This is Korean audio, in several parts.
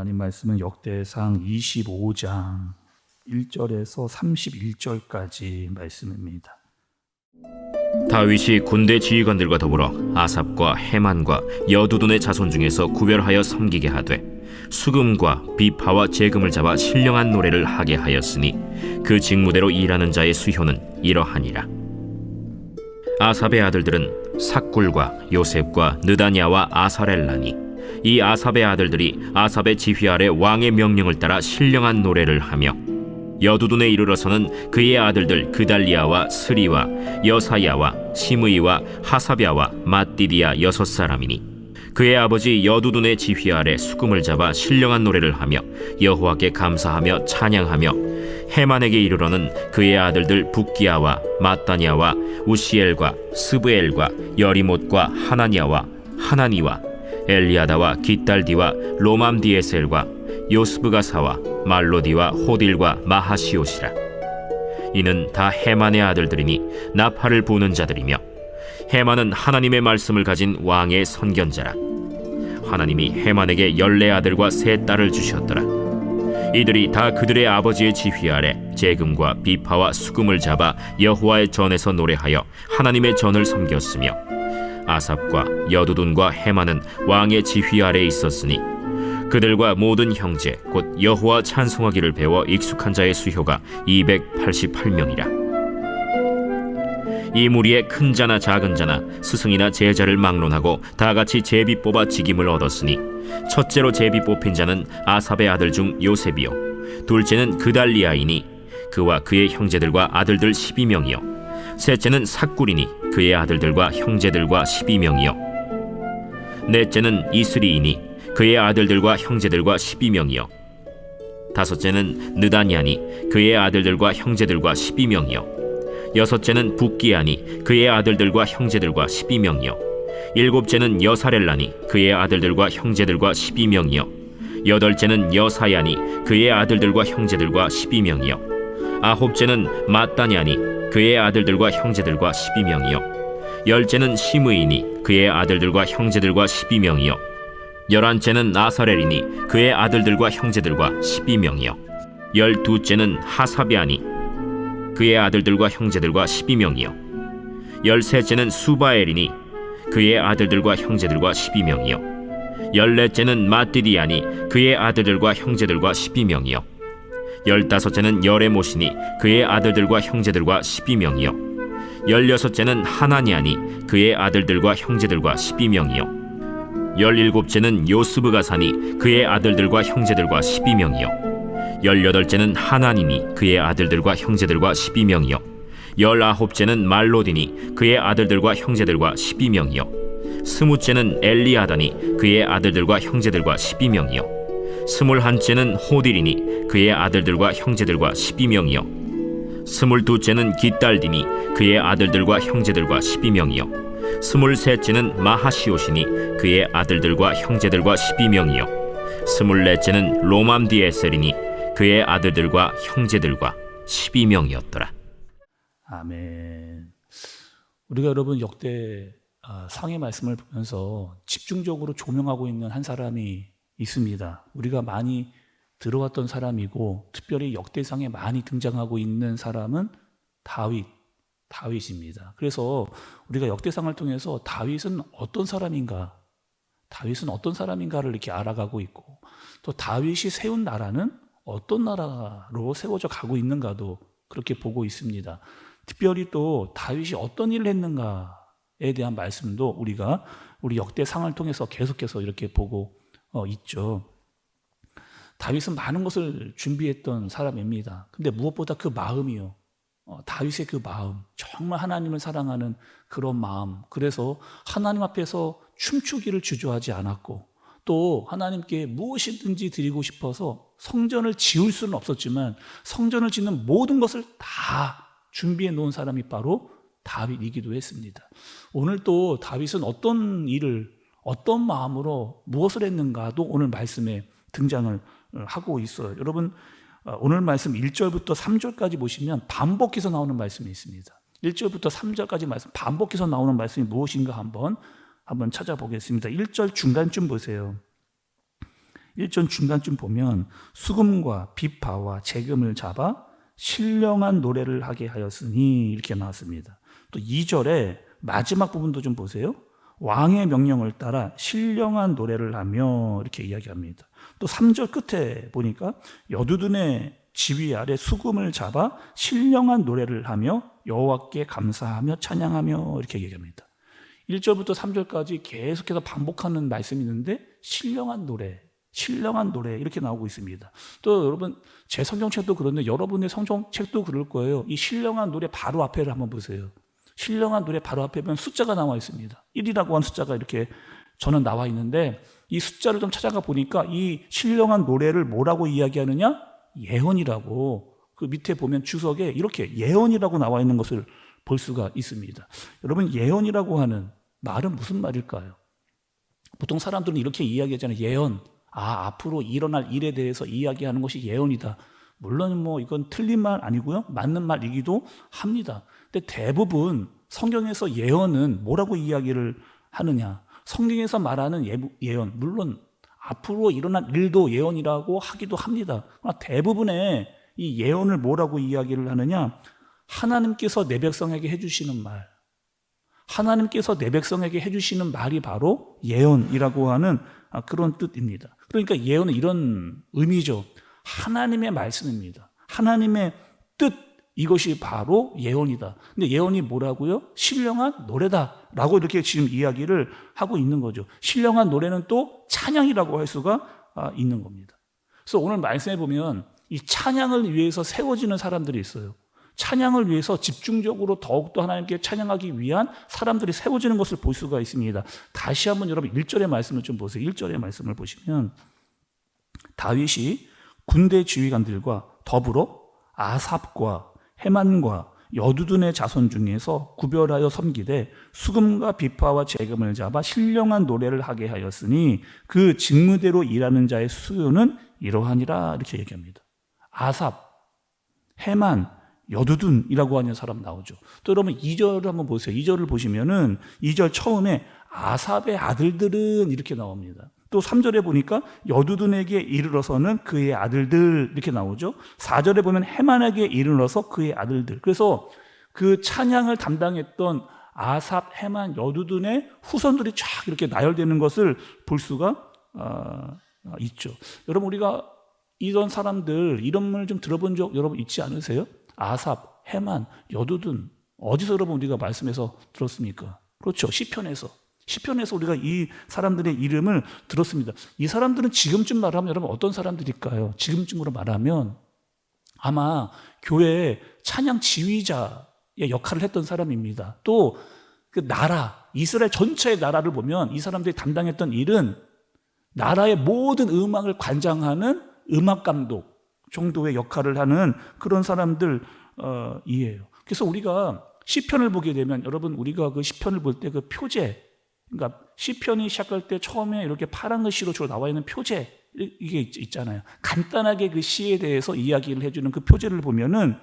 하나님 말씀은 역대상 25장 1절에서 31절까지 말씀입니다. 다윗이 군대 지휘관들과 더불어 아삽과 헤만과 여두둔의 자손 중에서 구별하여 섬기게 하되 수금과 비파와 재금을 잡아 신령한 노래를 하게 하였으니 그 직무대로 일하는 자의 수효는 이러하니라 아삽의 아들들은 삭굴과 요셉과 느다냐와 아사렐라니 이 아삽의 아들들이 아삽의 지휘 아래 왕의 명령을 따라 신령한 노래를 하며 여두둔에 이르러서는 그의 아들들 그달리아와 스리와 여사야와 시므이와 하사랴와 마띠디아 여섯 사람이니 그의 아버지 여두둔의 지휘 아래 수금을 잡아 신령한 노래를 하며 여호와께 감사하며 찬양하며 해만에게 이르러는 그의 아들들 북기야와 마따냐와 우시엘과 스브엘과 여리못과 하나냐와 하나니와 엘리아다와 기딸디와 로맘디에셀과 요스브가사와 말로디와 호딜과 마하시오시라. 이는 다 해만의 아들들이니 나팔을 부는 자들이며 해만은 하나님의 말씀을 가진 왕의 선견자라. 하나님이 해만에게 열네 아들과 세 딸을 주셨더라. 이들이 다 그들의 아버지의 지휘 아래 재금과 비파와 수금을 잡아 여호와의 전에서 노래하여 하나님의 전을 섬겼으며 아삽과 여두둔과 해만은 왕의 지휘 아래 있었으니 그들과 모든 형제 곧 여호와 찬송하기를 배워 익숙한 자의 수효가 288명이라. 이 무리에 큰 자나 작은 자나 스승이나 제자를 막론하고 다 같이 제비 뽑아 직임을 얻었으니 첫째로 제비 뽑힌 자는 아삽의 아들 중 요셉이요. 둘째는 그달리아이니 그와 그의 형제들과 아들들 12명이요 셋째는 삭굴이니 그의 아들들과 형제들과 12명이요. 넷째는 이스리이니 그의 아들들과 형제들과 12명이요. 다섯째는 느다니아니 그의 아들들과 형제들과 12명이요. 여섯째는 북기아니 그의 아들들과 형제들과 12명이요. 일곱째는 여사렐라니 그의 아들들과 형제들과 12명이요. 여덟째는 여사야니 그의 아들들과 형제들과 12명이요. 아홉째는 마따냐니 그의 아들들과 형제들과 12명이요. 열째는 시므이니 그의 아들들과 형제들과 12명이요. 열한째는 아사렐이니 그의 아들들과 형제들과 12명이요. 열두째는 하사비아니 그의 아들들과 형제들과 12명이요. 열셋째는 수바엘이니 그의 아들들과 형제들과 12명이요. 열넷째는 마띠디아니 그의 아들들과 형제들과 12명이요 열다섯째는 여레모시니 그의 아들들과 형제들과 12명이요. 열여섯째는 하나니아니 그의 아들들과 형제들과 12명이요. 열일곱째는 요스브가 사니 그의 아들들과 형제들과 12명이요. 열여덟째는 하나니니 그의 아들들과 형제들과 12명이요. 열아홉째는 말로디니 그의 아들들과 형제들과 12명이요. 스무째는 엘리아다니 그의 아들들과 형제들과 12명이요 스물한째는 호딜이니 그의 아들들과 형제들과 12명이요 스물두째는 기딸디니 그의 아들들과 형제들과 12명이요 스물셋째는 마하시오시니 그의 아들들과 형제들과 12명이요 스물넷째는 로맘디에셀이니 그의 아들들과 형제들과 12명이었더라. 아멘. 우리가 여러분 역대 아, 상의 말씀을 보면서 집중적으로 조명하고 있는 한 사람이 있습니다. 우리가 많이 들어왔던 사람이고 특별히 역대상에 많이 등장하고 있는 사람은 다윗, 다윗입니다. 그래서 우리가 역대상을 통해서 다윗은 어떤 사람인가, 다윗은 어떤 사람인가를 이렇게 알아가고 있고 또 다윗이 세운 나라는 어떤 나라로 세워져 가고 있는가도 그렇게 보고 있습니다. 특별히 또 다윗이 어떤 일을 했는가에 대한 말씀도 우리가 우리 역대상을 통해서 계속해서 이렇게 보고 어, 있죠. 다윗은 많은 것을 준비했던 사람입니다. 근데 무엇보다 그 마음이요. 어, 다윗의 그 마음, 정말 하나님을 사랑하는 그런 마음. 그래서 하나님 앞에서 춤추기를 주저하지 않았고 또 하나님께 무엇이든지 드리고 싶어서 성전을 지을 수는 없었지만 성전을 짓는 모든 것을 다 준비해 놓은 사람이 바로 다윗이기도 했습니다. 오늘 또 다윗은 어떤 일을 어떤 마음으로 무엇을 했는가도 오늘 말씀에 등장을 하고 있어요. 여러분 오늘 말씀 1절부터 3절까지 보시면 반복해서 나오는 말씀이 있습니다. 1절부터 3절까지 말씀 반복해서 나오는 말씀이 무엇인가 한번 한번 찾아보겠습니다. 1절 중간쯤 보세요. 1절 중간쯤 보면 수금과 비파와 재금을 잡아 신령한 노래를 하게 하였으니 이렇게 나왔습니다. 또 2절에 마지막 부분도 좀 보세요. 왕의 명령을 따라 신령한 노래를 하며 이렇게 이야기합니다. 또 3절 끝에 보니까 여두둔의 지휘 아래 수금을 잡아 신령한 노래를 하며 여호와께 감사하며 찬양하며 이렇게 얘기합니다. 1절부터 3절까지 계속해서 반복하는 말씀이 있는데 신령한 노래, 신령한 노래 이렇게 나오고 있습니다. 또 여러분 제 성경책도 그런데 여러분의 성경책도 그럴 거예요. 이 신령한 노래 바로 앞에를 한번 보세요. 신령한 노래 바로 앞에 보면 숫자가 나와 있습니다. 1이라고 하는 숫자가 이렇게 저는 나와 있는데 이 숫자를 좀 찾아가 보니까 이 신령한 노래를 뭐라고 이야기하느냐? 예언이라고 그 밑에 보면 주석에 이렇게 예언이라고 나와 있는 것을 볼 수가 있습니다. 여러분 예언이라고 하는 말은 무슨 말일까요? 보통 사람들은 이렇게 이야기하잖아요. 예언. 아, 앞으로 일어날 일에 대해서 이야기하는 것이 예언이다. 물론 뭐 이건 틀린 말 아니고요. 맞는 말이기도 합니다. 근데 대부분 성경에서 예언은 뭐라고 이야기를 하느냐? 성경에서 말하는 예- 예언, 물론 앞으로 일어날 일도 예언이라고 하기도 합니다. 그러나 대부분의 이 예언을 뭐라고 이야기를 하느냐? 하나님께서 내 백성에게 해주시는 말. 하나님께서 내 백성에게 해주시는 말이 바로 예언이라고 하는 아, 그런 뜻입니다. 그러니까 예언은 이런 의미죠. 하나님의 말씀입니다. 하나님의 뜻, 이것이 바로 예언이다. 근데 예언이 뭐라고요? 신령한 노래다라고 이렇게 지금 이야기를 하고 있는 거죠. 신령한 노래는 또 찬양이라고 할 수가 아, 있는 겁니다. 그래서 오늘 말씀해 보면 이 찬양을 위해서 세워지는 사람들이 있어요. 찬양을 위해서 집중적으로 더욱더 하나님께 찬양하기 위한 사람들이 세워지는 것을 볼 수가 있습니다. 다시 한번 여러분 1절의 말씀을 좀 보세요. 1절의 말씀을 보시면 다윗이 군대 지휘관들과 더불어 아삽과 해만과 여두둔의 자손 중에서 구별하여 섬기되 수금과 비파와 재금을 잡아 신령한 노래를 하게 하였으니 그 직무대로 일하는 자의 수요는 이러하니라 이렇게 얘기합니다. 아삽, 해만, 여두둔이라고 하는 사람 나오죠. 또 여러분 2절을 한번 보세요. 2절을 보시면은 2절 처음에 아삽의 아들들은 이렇게 나옵니다. 또 3절에 보니까 여두둔에게 이르러서는 그의 아들들 이렇게 나오죠. 4절에 보면 해만에게 이르러서 그의 아들들. 그래서 그 찬양을 담당했던 아삽, 해만, 여두둔의 후손들이 쫙 이렇게 나열되는 것을 볼 수가 어, 있죠. 여러분 우리가 이런 사람들 이름을 좀 들어본 적 여러분 있지 않으세요? 아삽, 해만, 여두둔 어디서 여러분 우리가 말씀에서 들었습니까? 그렇죠. 시편에서 시편에서 우리가 이 사람들의 이름을 들었습니다. 이 사람들은 지금쯤 말하면 여러분 어떤 사람들일까요? 지금쯤으로 말하면 아마 교회 찬양 지휘자의 역할을 했던 사람입니다. 또 그 나라, 이스라엘 전체의 나라를 보면 이 사람들이 담당했던 일은 나라의 모든 음악을 관장하는 음악 감독 정도의 역할을 하는 그런 사람들 어, 이에요. 그래서 우리가 시편을 보게 되면 여러분 우리가 그 시편을 볼 때 그 표제 그러니까 시편이 시작할 때 처음에 이렇게 파란 글씨로 주로 나와 있는 표제 이게 있- 있잖아요. 간단하게 그 시에 대해서 이야기를 해주는 그 표제를 보면은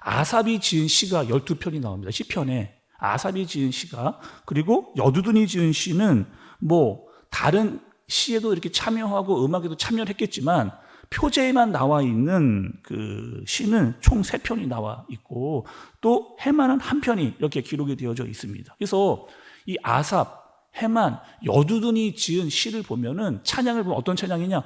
아삽이 지은 시가 12편이 나옵니다. 시편에 아삽이 지은 시가 그리고 여두둔이 지은 시는 뭐 다른 시에도 이렇게 참여하고 음악에도 참여를 했겠지만 표제에만 나와 있는 그 시는 총세 편이 나와 있고 또 해만은 한 편이 이렇게 기록이 되어져 있습니다. 그래서 이 아삽, 해만, 여두둔이 지은 시를 보면은 찬양을 보면 어떤 찬양이냐?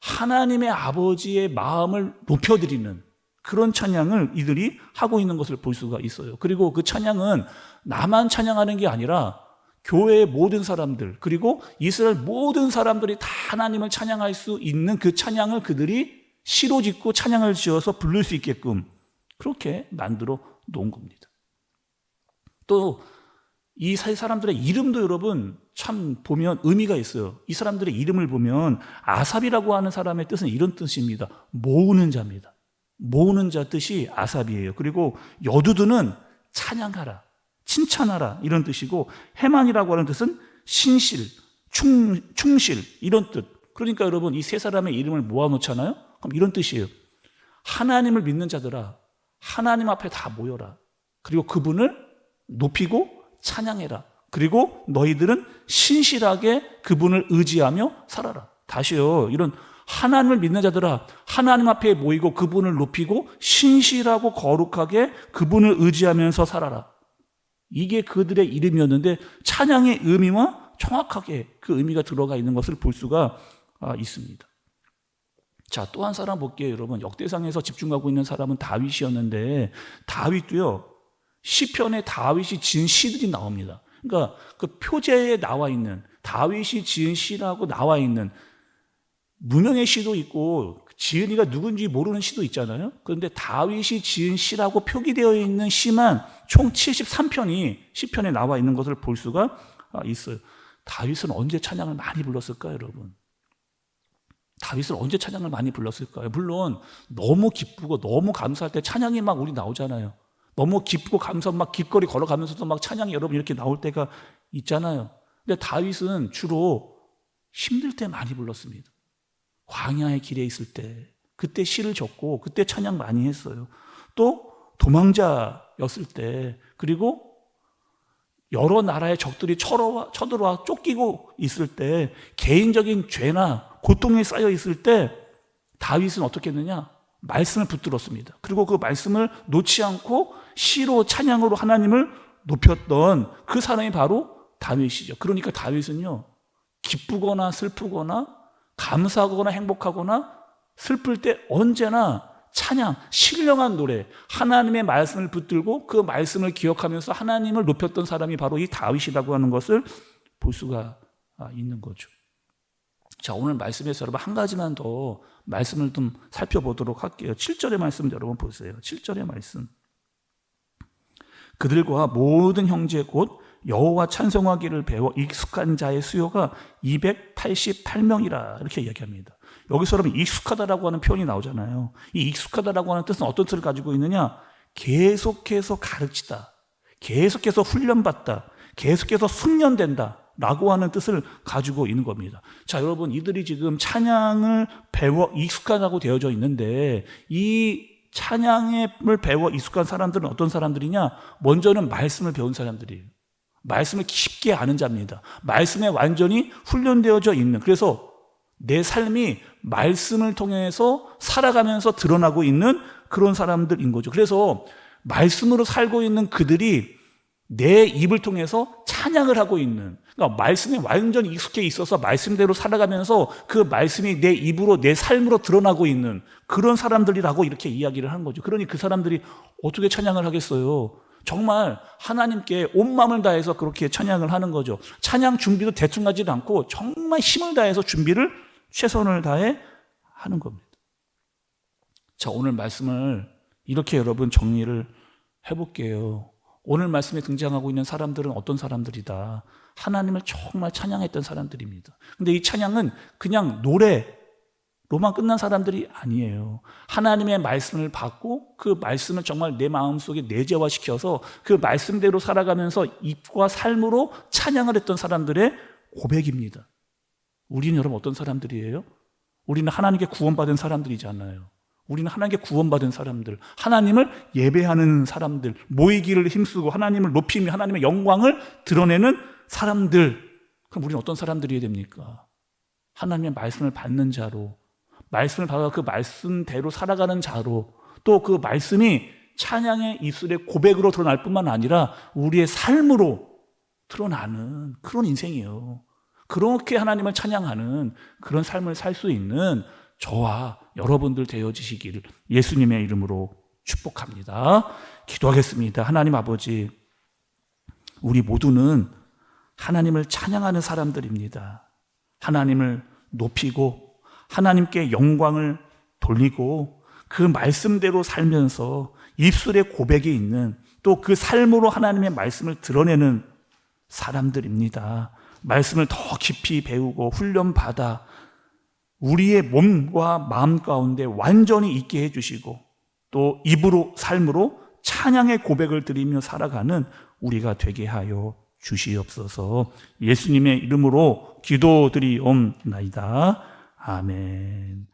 하나님의 아버지의 마음을 높여드리는 그런 찬양을 이들이 하고 있는 것을 볼 수가 있어요. 그리고 그 찬양은 나만 찬양하는 게 아니라 교회의 모든 사람들 그리고 이스라엘 모든 사람들이 다 하나님을 찬양할 수 있는 그 찬양을 그들이 시로 짓고 찬양을 지어서 부를 수 있게끔 그렇게 만들어 놓은 겁니다. 또 이 사람들의 이름도 여러분 참 보면 의미가 있어요. 이 사람들의 이름을 보면 아삽이라고 하는 사람의 뜻은 이런 뜻입니다. 모으는 자입니다. 모으는 자 뜻이 아삽이에요. 그리고 여두두는 찬양하라, 칭찬하라 이런 뜻이고 해만이라고 하는 뜻은 신실, 충, 충실 이런 뜻. 그러니까 여러분 이 세 사람의 이름을 모아 놓잖아요. 그럼 이런 뜻이에요. 하나님을 믿는 자들아, 하나님 앞에 다 모여라. 그리고 그분을 높이고 찬양해라. 그리고 너희들은 신실하게 그분을 의지하며 살아라. 다시요. 이런 하나님을 믿는 자들아 하나님 앞에 모이고 그분을 높이고 신실하고 거룩하게 그분을 의지하면서 살아라. 이게 그들의 이름이었는데 찬양의 의미와 정확하게 그 의미가 들어가 있는 것을 볼 수가 아, 있습니다. 자, 또 한 사람 볼게요, 여러분. 역대상에서 집중하고 있는 사람은 다윗이었는데 다윗도요. 시편에 다윗이 지은 시들이 나옵니다. 그러니까 그 표제에 나와 있는 다윗이 지은 시라고 나와 있는 무명의 시도 있고 지은이가 누군지 모르는 시도 있잖아요. 그런데 다윗이 지은 시라고 표기되어 있는 시만 총 73편이 시편에 나와 있는 것을 볼 수가 있어요. 다윗은 언제 찬양을 많이 불렀을까요, 여러분? 다윗은 언제 찬양을 많이 불렀을까요? 물론 너무 기쁘고 너무 감사할 때 찬양이 막 우리 나오잖아요. 너무 기쁘고 감사하고 막 길거리 걸어가면서도 막 찬양이 여러분 이렇게 나올 때가 있잖아요. 근데 다윗은 주로 힘들 때 많이 불렀습니다. 광야의 길에 있을 때 그때 시를 적고 그때 찬양 많이 했어요. 또 도망자였을 때 그리고 여러 나라의 적들이 쳐들어와, 쳐들어와 쫓기고 있을 때 개인적인 죄나 고통에 쌓여 있을 때 다윗은 어떻게 했느냐? 말씀을 붙들었습니다. 그리고 그 말씀을 놓지 않고 시로 찬양으로 하나님을 높였던 그 사람이 바로 다윗이죠. 그러니까 다윗은요. 기쁘거나 슬프거나 감사하거나 행복하거나 슬플 때 언제나 찬양, 신령한 노래, 하나님의 말씀을 붙들고 그 말씀을 기억하면서 하나님을 높였던 사람이 바로 이 다윗이라고 하는 것을 볼 수가 있는 거죠. 자, 오늘 말씀에서 여러분 한 가지만 더 말씀을 좀 살펴보도록 할게요. 7절의 말씀 여러분 보세요. 7절의 말씀. 그들과 모든 형제 곧 여호와 찬송하기를 배워 익숙한 자의 수요가 288명이라 이렇게 이야기합니다. 여기서 여러분 익숙하다라고 하는 표현이 나오잖아요. 이 익숙하다라고 하는 뜻은 어떤 뜻을 가지고 있느냐? 계속해서 가르치다. 계속해서 훈련받다. 계속해서 숙련된다. 라고 하는 뜻을 가지고 있는 겁니다. 자, 여러분, 이들이 지금 찬양을 배워 익숙하다고 되어져 있는데, 이 찬양을 배워 익숙한 사람들은 어떤 사람들이냐? 먼저는 말씀을 배운 사람들이에요. 말씀을 깊게 아는 자입니다. 말씀에 완전히 훈련되어져 있는. 그래서 내 삶이 말씀을 통해서 살아가면서 드러나고 있는 그런 사람들인 거죠. 그래서 말씀으로 살고 있는 그들이 내 입을 통해서 찬양을 하고 있는 그러니까 말씀에 완전히 익숙해 있어서 말씀대로 살아가면서 그 말씀이 내 입으로 내 삶으로 드러나고 있는 그런 사람들이라고 이렇게 이야기를 하는 거죠. 그러니 그 사람들이 어떻게 찬양을 하겠어요? 정말 하나님께 온 마음을 다해서 그렇게 찬양을 하는 거죠. 찬양 준비도 대충 하지 않고 정말 힘을 다해서 준비를 최선을 다해 하는 겁니다. 자, 오늘 말씀을 이렇게 여러분 정리를 해볼게요. 오늘 말씀에 등장하고 있는 사람들은 어떤 사람들이다. 하나님을 정말 찬양했던 사람들입니다. 근데 이 찬양은 그냥 노래로만 끝난 사람들이 아니에요. 하나님의 말씀을 받고 그 말씀을 정말 내 마음속에 내재화시켜서 그 말씀대로 살아가면서 입과 삶으로 찬양을 했던 사람들의 고백입니다. 우리는 여러분 어떤 사람들이에요? 우리는 하나님께 구원받은 사람들이잖아요. 우리는 하나님께 구원받은 사람들, 하나님을 예배하는 사람들, 모이기를 힘쓰고 하나님을 높이며 하나님의 영광을 드러내는 사람들. 그럼 우리는 어떤 사람들이어야 됩니까? 하나님의 말씀을 받는 자로, 말씀을 받아 그 말씀대로 살아가는 자로, 또 그 말씀이 찬양의 입술의 고백으로 드러날 뿐만 아니라 우리의 삶으로 드러나는 그런 인생이에요. 그렇게 하나님을 찬양하는 그런 삶을 살 수 있는 저와 여러분들 되어지시기를 예수님의 이름으로 축복합니다. 기도하겠습니다. 하나님 아버지, 우리 모두는 하나님을 찬양하는 사람들입니다. 하나님을 높이고 하나님께 영광을 돌리고 그 말씀대로 살면서 입술에 고백이 있는 또 그 삶으로 하나님의 말씀을 드러내는 사람들입니다. 말씀을 더 깊이 배우고 훈련받아 우리의 몸과 마음 가운데 완전히 있게 해주시고 또 입으로 삶으로 찬양의 고백을 드리며 살아가는 우리가 되게 하여 주시옵소서 예수님의 이름으로 기도드리옵나이다. 아멘.